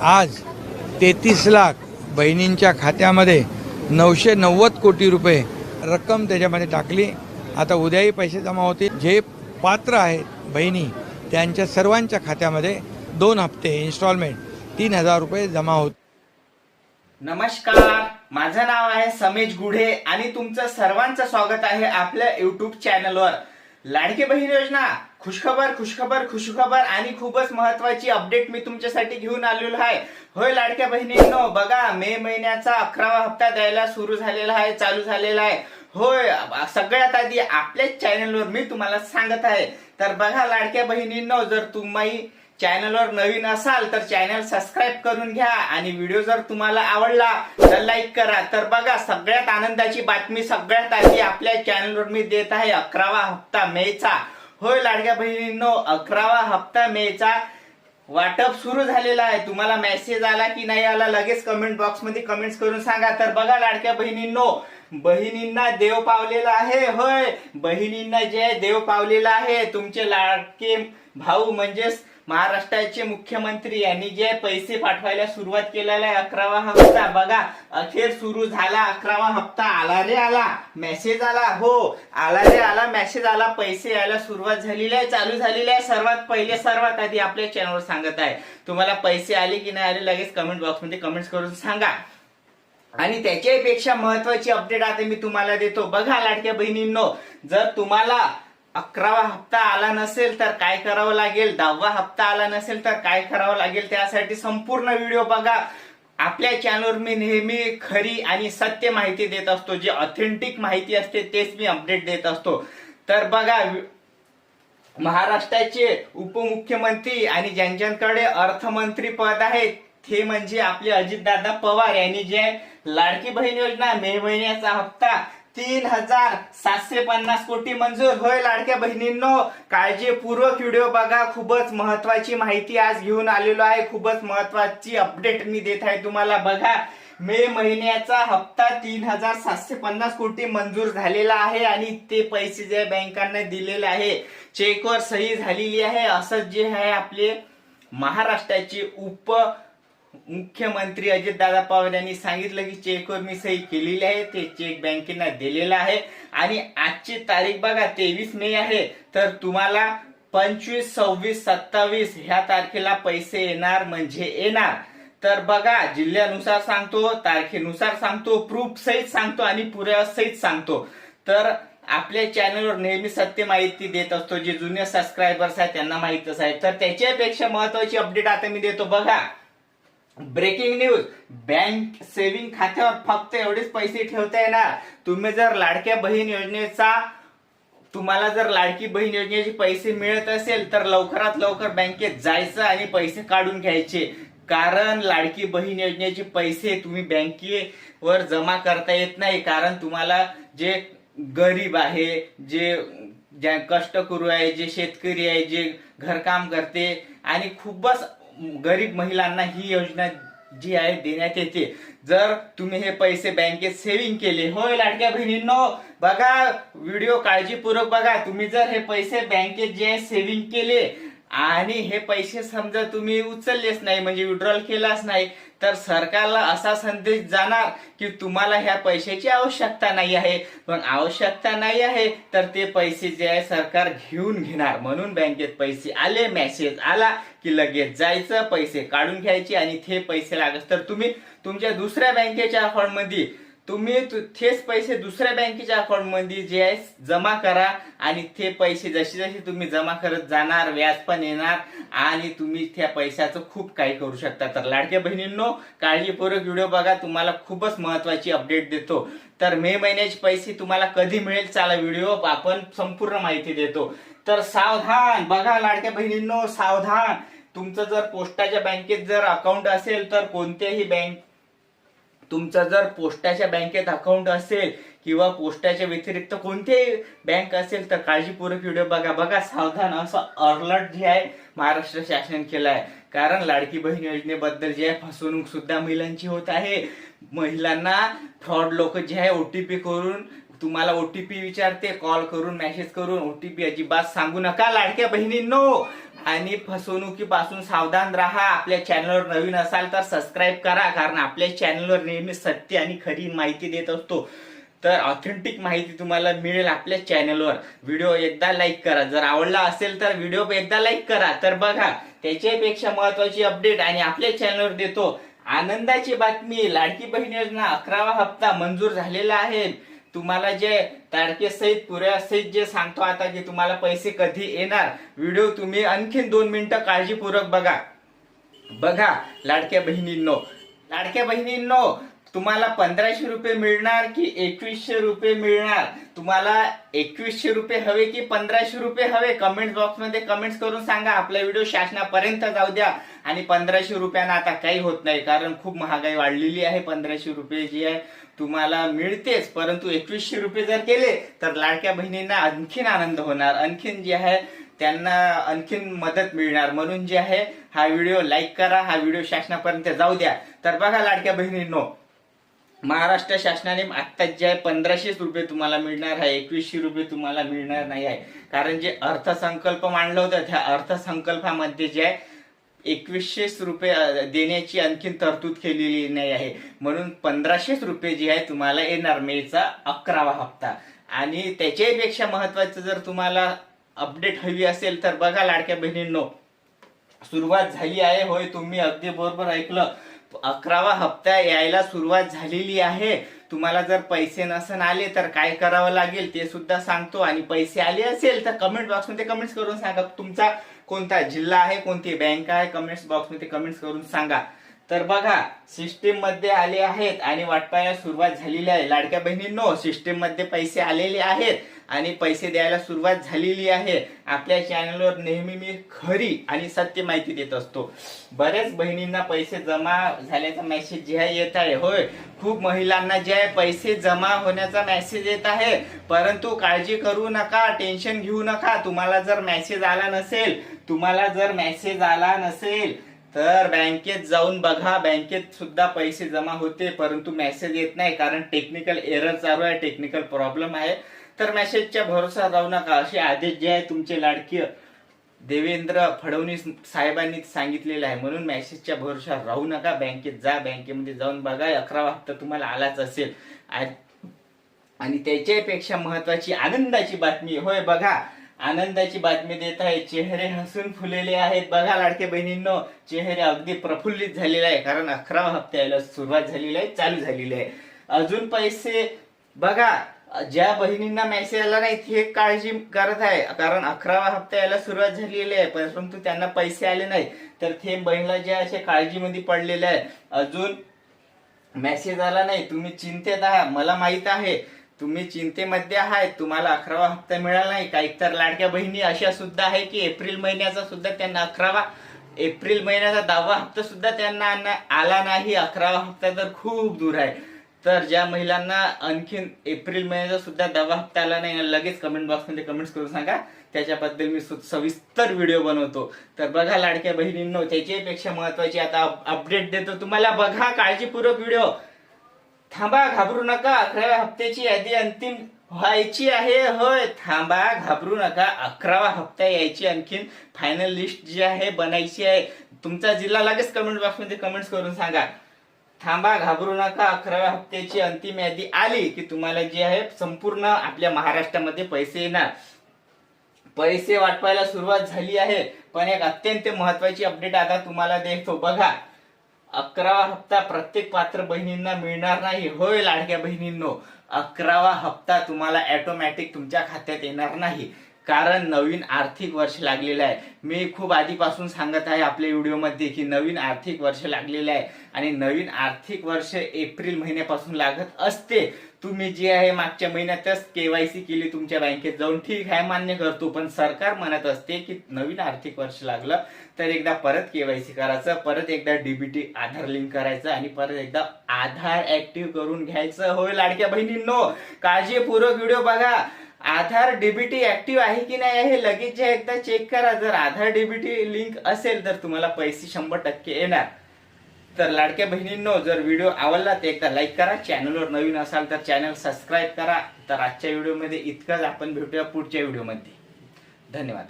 आज तेहतीस लाख बहिणींच्या खात्यामध्ये नऊशे नव्वद कोटी रुपये रक्कम त्याच्यामध्ये टाकली. आता उद्याही पैसे जमा होतील. जे पात्र आहेत बहिणी त्यांच्या सर्वांच्या खात्यामध्ये दोन हप्ते इन्स्टॉलमेंट तीन हजार रुपये जमा होत नमस्कार. माझं नाव आहे समेश गुढे आणि तुमचं सर्वांचं स्वागत आहे आपल्या युट्यूब चॅनलवर लाडकी बहीण योजना खुशखबर खुशखबर खुशखबर आणि खूपच महत्वाची अपडेट मी तुमच्यासाठी घेऊन आलेलो आहे. होय लाडक्या बहिणींनो बघा मे महिन्याचा अकरावा हप्ता द्यायला सुरू झालेला आहे चालू झालेला आहे. होय सगळ्यात आधी आपल्याच चॅनलवर मी तुम्हाला सांगत आहे. तर बघा लाडक्या बहिणींनो जर तुम्ही चॅनलवर नवीन असाल तर चॅनल सबस्क्राईब करून घ्या. आणि व्हिडिओ जर तुम्हाला आवडला तर लाईक करा. तर बघा सगळ्यात आनंदाची बातमी सगळ्यात आधी आपल्या चॅनलवर मी देत आहे. अकरावा हप्ता मेचा. होय लाडक्या बहिणींनो अकरावा हप्ता मेचा वाटप सुरू झालेला आहे. तुम्हाला मेसेज आला की नाही आला लगेच कमेंट बॉक्समध्ये कमेंट्स करून सांगा. तर बघा लाडक्या बहिणींनो बहिणींना देव पावलेला आहे. होय बहिणींना जे देव पावलेला आहे तुमचे लाडके भाऊ म्हणजेच महाराष्ट्राचे मुख्यमंत्री यांनी जे पैसे पाठवायला सुरुवात केलेला आहे अकरावा हप्ता. बघा अखेर सुरू झाला अकरावा हप्ता आला रे आला. मेसेज आला. हो आला रे आला मेसेज आला पैसे यायला सुरुवात झालेली आहे चालू झालेली आहे. सर्वात पहिले सर्वात आधी आपल्या चॅनलवर सांगत आहे. तुम्हाला पैसे आले की नाही आले लगेच कमेंट बॉक्समध्ये कमेंट्स करून सांगा. आणि त्याच्यापेक्षा महत्वाची अपडेट आता मी तुम्हाला देतो. बघा लाडक्या बहिणींनो जर तुम्हाला अकरावा हप्ता आला नसेल तर काय करावं लागेल? दहावा हप्ता आला नसेल तर काय करावं लागेल? त्यासाठी संपूर्ण व्हिडिओ बघा. आपल्या चॅनलवर मी नेहमी खरी आणि सत्य माहिती देत असतो. जे ऑथेंटिक माहिती असते तेच मी अपडेट देत असतो. तर बघा महाराष्ट्राचे उपमुख्यमंत्री आणि ज्यांच्याकडे अर्थमंत्री पद आहे ते म्हणजे आपले अजितदादा पवार यांनी जे लाडकी बहीण योजना मे महिन्याचा हप्ता तीन हजार सातशे पन्नास कोटी मंजूर. होय लाडक्या बहिणींनो काळजीपूर्वक व्हिडिओ बघा. खूपच महत्वाची माहिती आज घेऊन आलेलो आहे. खूपच महत्वाची अपडेट मी देत आहे तुम्हाला. बघा मे महिन्याचा हप्ता तीन हजार सातशे पन्नास कोटी मंजूर झालेला आहे आणि ते पैसे जे बँकांना दिलेले आहे चेकवर सही झालेली आहे. असं जे आहे आपले महाराष्ट्राचे उप मुख्यमंत्री अजितदादा पवार यांनी सांगितलं की चेकवर मी सही केलेली आहे ते चेक बँकेना दिलेला आहे. आणि आजची तारीख बघा तेवीस मे आहे. तर तुम्हाला पंचवीस सव्वीस सत्तावीस ह्या तारखेला पैसे येणार म्हणजे येणार. तर बघा जिल्ह्यानुसार सांगतो तारखेनुसार सांगतो प्रूफ सहित सांगतो आणि पुऱ्या सहित सांगतो. तर आपल्या चॅनलवर नेहमी सत्य माहिती देत असतो जे जुने सबस्क्रायबर्स आहेत त्यांना माहितच आहे. तर त्याच्यापेक्षा महत्वाची अपडेट आता मी देतो बघा. ब्रेकिंग न्यूज बँक सेव्हिंग खात्यावर फक्त एवढेच पैसे ठेवता येणार. तुम्ही जर लाडक्या बहीण योजनेचा तुम्हाला जर लाडकी बहीण योजनेचे पैसे मिळत असेल तर लवकरात लवकर बँकेत जायचं आणि पैसे काढून घ्यायचे. कारण लाडकी बहीण योजनेचे पैसे तुम्ही बँकेवर जमा करता येत नाही. कारण तुम्हाला जे गरीब आहे जे ज्या कष्टकरू आहे जे शेतकरी आहे जे घरकाम करते आणि खूपच गरीब महिलांना ही योजना जी आहे देण्यात येते जर तुम्ही हे पैसे बँकेत सेव्हिंग केले होय लाडक्या बहिणींनो बघा व्हिडिओ काळजीपूर्वक बघा. तुम्ही जर हे पैसे बँकेत जे आहे सेव्हिंग केले आणि हे पैसे समजा तुम्ही उचललेच नाही म्हणजे विड्रॉल केलाच नाही तर सरकारला असा संदेश जाणार की तुम्हाला ह्या पैशाची आवश्यकता नाही आहे. पण आवश्यकता नाही आहे तर ते पैसे जे आहे सरकार घेऊन घेणार. म्हणून बँकेत पैसे आले मेसेज आला की लगेच जायचं पैसे काढून घ्यायचे आणि ते पैसे लागत तर तुम्ही तुमच्या दुसऱ्या बँकेच्या अकाउंटमध्ये तुम्ही थेच तेच पैसे दुसऱ्या बँकेच्या अकाउंटमध्ये जे आहे जमा करा आणि ते पैसे जसे जसे तुम्ही जमा करत जाणार व्याज पण येणार आणि तुम्ही त्या पैशाचं खूप काही करू शकता. तर लाडक्या बहिणींनो काळजीपूर्वक व्हिडिओ बघा. तुम्हाला खूपच महत्वाची अपडेट देतो. तर मे महिन्याचे पैसे तुम्हाला कधी मिळेल चाला व्हिडिओ आपण संपूर्ण माहिती देतो. तर सावधान बघा लाडक्या बहिणींनो सावधान. तुमचं जर पोस्टाच्या बँकेत जर अकाउंट असेल तर कोणत्याही बँक तुमचं जर पोस्टाच्या बँकेत अकाउंट असेल किंवा पोस्टाच्या व्यतिरिक्त कोणतेही बँक असेल तर काळजीपूर्वक व्हिडिओ बघा. बघा सावधान असं अलर्ट जे आहे महाराष्ट्र शासन केलं आहे कारण लाडकी बहीण योजनेबद्दल जे आहे फसवणूक सुद्धा महिलांची होत आहे. महिलांना फ्रॉड लोक जे आहे ओटीपी करून तुम्हाला ओटीपी विचारते कॉल करून मेसेज करून ओटीपी अजिबात सांगू नका लाडक्या बहिणींनो. आणि फसवणुकीपासून सावधान राहा. आपल्या चॅनलवर नवीन असाल तर सबस्क्राईब करा. कारण आपल्या चॅनलवर नेहमी सत्य आणि खरी माहिती देत असतो. तर ऑथेंटिक माहिती तुम्हाला मिळेल आपल्या चॅनलवर व्हिडिओ एकदा लाईक करा. जर आवडला असेल तर व्हिडिओ एकदा लाईक करा. तर बघा त्याच्यापेक्षा महत्वाची अपडेट आणि आपल्या चॅनलवर देतो. आनंदाची बातमी. लाडकी बहीण योजना अकरावा हप्ता मंजूर झालेला आहे. तुम्हाला जे तारखेसहित पुऱ्यासहित जे सांगतो आता की तुम्हाला पैसे कधी येणार व्हिडिओ तुम्ही आणखीन दोन मिनिटं काळजीपूर्वक बघा. बघा लाडक्या बहिणींनो. लाडक्या बहिणींनो तुम्हाला पंधराशे रुपये मिळणार की एकवीसशे रुपये मिळणार? तुम्हाला एकवीसशे रुपये हवे की पंधराशे रुपये हवे? कमेंट बॉक्समध्ये कमेंट्स करून सांगा. आपला व्हिडिओ शासनापर्यंत जाऊ द्या. आणि पंधराशे रुपयांना आता काही होत नाही कारण खूप महागाई वाढलेली आहे. पंधराशे रुपये जी आहे तुम्हाला मिळतेच. परंतु एकवीसशे रुपये जर केले तर लाडक्या बहिणींना आणखीन आनंद होणार. आणखीन जे आहे त्यांना आणखीन मदत मिळणार. म्हणून जे आहे हा व्हिडिओ लाईक करा. हा व्हिडिओ शासनापर्यंत जाऊ द्या. तर बघा लाडक्या बहिणींनो महाराष्ट्र शासनाने आत्ताच जे आहे पंधराशेच रुपये तुम्हाला मिळणार आहे एकवीसशे रुपये तुम्हाला मिळणार नाही आहे. कारण जे अर्थसंकल्प मांडलं होतं त्या अर्थसंकल्पामध्ये जे आहे एकवीसशे रुपये देण्याची आणखीन तरतूद केलेली नाही आहे. म्हणून पंधराशेच रुपये जे आहे तुम्हाला येणार मेचा अकरावा हप्ता. आणि त्याच्यापेक्षा महत्वाचं जर तुम्हाला अपडेट हवी असेल तर बघा लाडक्या बहिणींनो सुरुवात झाली आहे होय तुम्ही अगदी बरोबर ऐकलं. अकरावा हप्ता यायला सुरुवात झालेली आहे. तुम्हाला जर पैसे नसन आले तर काय करावं लागेल ते सुद्धा सांगतो. आणि पैसे आले असेल तर कमेंट बॉक्समध्ये कमेंट्स करून सांगा. तुमचा कोणता जिल्हा आहे कोणती बँक आहे कमेंट्स बॉक्समध्ये कमेंट्स करून सांगा. तर बघा सिस्टीममध्ये आले आहेत आणि वाटपायला सुरुवात झालेली आहे. लाडक्या बहिणींनो सिस्टीममध्ये पैसे आलेले आहेत आणि पैसे द्यायला सुरुवात झालेली आहे. आपल्या चॅनलवर नेहमी मी खरी आणि सत्य माहिती देत असतो. बऱ्याच बहिणींना पैसे जमा झाल्याचा मेसेज जे आहे येत आहे. होय खूप महिलांना जे आहे पैसे जमा होण्याचा मेसेज येत आहे. परंतु काळजी करू नका टेन्शन घेऊ नका. तुम्हाला जर मेसेज आला नसेल तुम्हाला जर मेसेज आला नसेल तर बँकेत जाऊन बघा. बँकेत सुद्धा पैसे जमा होते परंतु मेसेज येत नाही कारण टेक्निकल एरर चालू आहे टेक्निकल प्रॉब्लेम आहे. तर मेसेजच्या भरोसा राहू नका. असे आदेश जे आहे तुमचे लाडकीय देवेंद्र फडणवीस साहेबांनी सांगितलेलं आहे. म्हणून मेसेजच्या भरोसा राहू नका. बँकेत जा. बँकेमध्ये जाऊन बघा. अकरावा हप्ता तुम्हाला आलाच असेल. आणि त्याच्यापेक्षा महत्वाची आनंदाची बातमी होय बघा. आनंदाची बातमी देत आहे. चेहरे हसून फुलेले आहेत. बघा लाडके बहिणींनो चेहरे अगदी प्रफुल्लित झालेले आहे. कारण अकरावा हप्ता यायला सुरुवात झालेली आहे चालू झालेली आहे. अजून पैसे बघा ज्या बहिणींना मेसेज आला नाही ते काळजी करत आहे. कारण अकरावा हप्ता यायला सुरुवात झालेली आहे परंतु त्यांना पैसे आले नाही तर ते बहिणीला ज्या अशा काळजीमध्ये पडलेल्या आहे अजून मेसेज आला नाही. तुम्ही चिंतेत आहात. मला माहीत आहे. तुम्ही चिंतेमध्ये आहात तुम्हाला अकरावा हप्ता मिळाला नाही. काही तर लाडक्या बहिणी अशा सुद्धा आहे की एप्रिल महिन्याचा सुद्धा त्यांना अकरावा एप्रिल महिन्याचा दहावा हप्ता सुद्धा त्यांना आला नाही. अकरावा हप्ता तर खूप दूर आहे. तर ज्या महिलांना आणखीन एप्रिल महिन्याचा सुद्धा दहावा हप्ता आला नाही लगेच कमेंट बॉक्समध्ये कमेंट्स करून सांगा. त्याच्याबद्दल मी सविस्तर व्हिडिओ बनवतो. तर बघा लाडक्या बहिणींनो त्याच्यापेक्षा महत्वाची आता अपडेट देतो तुम्हाला. बघा काळजीपूर्वक व्हिडिओ थांबा घाबरू नका. अकराव्या हप्त्याची यादी अंतिम व्हायची आहे. होय थांबा घाबरू नका. अकरावा हप्ता यायची आणखीन फायनल लिस्ट जी आहे बनायची आहे. तुमचा जिल्हा लगेच कमेंट बॉक्समध्ये कमेंट्स करून सांगा. थांबा घाबरू नका. अकराव्या हप्त्याची अंतिम यादी आली की तुम्हाला जी आहे संपूर्ण आपल्या महाराष्ट्रामध्ये पैसे येणार. पैसे वाटवायला सुरुवात झाली आहे. पण एक अत्यंत महत्वाची अपडेट आता तुम्हाला देतो. बघा अकरावा हप्ता प्रत्येक पात्र बहिणींना मिळणार नाही. होय लाडक्या बहिणींनो. अकरावा हप्ता तुम्हाला ऑटोमॅटिक तुमच्या खात्यात येणार नाही. कारण नवीन आर्थिक वर्ष लागलेलं आहे. मी खूप आधीपासून सांगत आहे आपल्या व्हिडिओमध्ये की नवीन आर्थिक वर्ष लागलेलं आहे आणि नवीन आर्थिक वर्ष एप्रिल महिन्यापासून लागत असते. तुम्ही जे आहे मागच्या महिन्यातच केवायसी केली तुमच्या बँकेत जाऊन. ठीक आहे मान्य करतो पण सरकार म्हणत असते की नवीन आर्थिक वर्ष लागलं तर एकदा परत केवायसी करायचं परत एकदा डीबीटी आधार लिंक करायचं आणि परत एकदा आधार ऍक्टिव्ह करून घ्यायचं. होय लाडक्या बहिणींनो काळजीपूर्वक व्हिडिओ बघा. आधार डीबीटी ऍक्टिव्ह आहे की नाही हे लगेच जे एकदा चेक करा. जर आधार डीबीटी लिंक असेल तर तुम्हाला पैसे शंभर टक्के येणार. तर लाडक्या बहिणींनो जर व्हिडिओ आवडला तर एकदा लाईक करा. चॅनलवर नवीन असाल तर चॅनल सबस्क्राईब करा. तर आजच्या व्हिडिओमध्ये इतकंच. आपण भेटूया पुढच्या व्हिडिओमध्ये धन्यवाद.